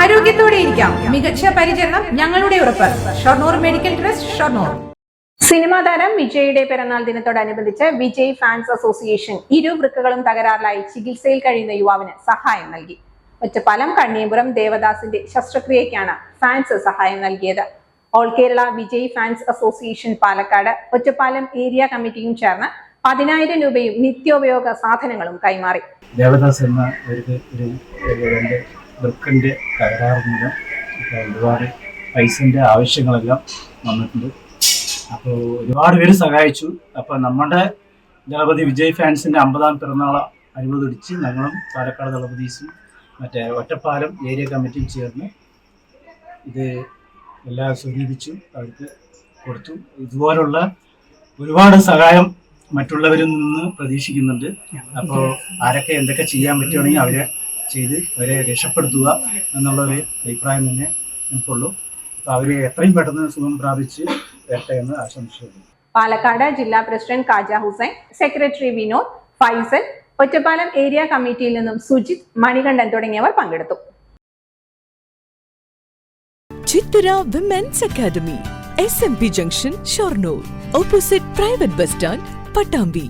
ആരോഗ്യത്തോടെ ഇരിക്കാം. മികച്ച പരിചരണം ഞങ്ങളുടെ ഉറപ്പ്. Shoranur medical trust Shoranur. Cinema താരം വിജയുടെ പിറന്നാൾ ദിനത്തോടനുബന്ധിച്ച് വിജയ് ഫാൻസ് അസോസിയേഷൻ ഇരു വൃക്കകളും തകരാറിലായി ചികിത്സയിൽ കഴിയുന്ന യുവാവിന് സഹായം നൽകി. ഒറ്റപ്പാലം കണ്ണിയപുരം ദേവദാസിന്റെ ശസ്ത്രക്രിയയ്ക്കാണ് ഫാൻസ് സഹായം നൽകിയത്. All Kerala Vijay fans association Palakkad Ottapalam area കമ്മിറ്റിയും ചേർന്ന് പതിനായിരം രൂപയും നിത്യോപയോഗ സാധനങ്ങളും കൈമാറി. ദേവദാസ് എന്ന ഒരു വൃക്കന്റെ തകരാറ് മൂലം ഒരുപാട് പൈസന്റെ ആവശ്യങ്ങളെല്ലാം വന്നിട്ടുണ്ട്. അപ്പോൾ ഒരുപാട് പേര് സഹായിച്ചു. അപ്പോൾ നമ്മുടെ ദളപതി വിജയ് ഫാൻസിന്റെ അമ്പതാം പിറന്നാൾ അനുവദിച്ച് ഞങ്ങളും പാലക്കാട് ദളപതീസും മറ്റേ ഒറ്റപ്പാലം ഏരിയ കമ്മിറ്റിയും ചേർന്ന് ഇത് എല്ലാം സ്വരൂപിച്ചു അവർക്ക് കൊടുത്തു. ഇതുപോലുള്ള ഒരുപാട് സഹായം മറ്റുള്ളവരിൽ നിന്ന് പ്രതീക്ഷിക്കുന്നുണ്ട്. അപ്പോൾ ആരൊക്കെ എന്തൊക്കെ ചെയ്യാൻ പറ്റുകയാണെങ്കിൽ അവരെ ചെയ്ത് അവരെ രക്ഷപ്പെടുത്തുക എന്നുള്ളൊരു അഭിപ്രായം തന്നെ നമുക്കുള്ളൂ. അപ്പോൾ അവരെ എത്രയും പെട്ടെന്ന് സുഖം പ്രാപിച്ച് വരട്ടെ എന്ന് ആശംസിക്കുന്നു. പാലക്കാട് ജില്ലാ president Kaja Hussain secretary Vinod Faisal Ottapalam area കമ്മിറ്റിയിൽ നിന്നും സുജിത് മണികണ്ഠൻ തുടങ്ങിയവർ പങ്കെടുത്തു. Chithara women's academy S M P junction Shoranur opposite private bus stand Pattambi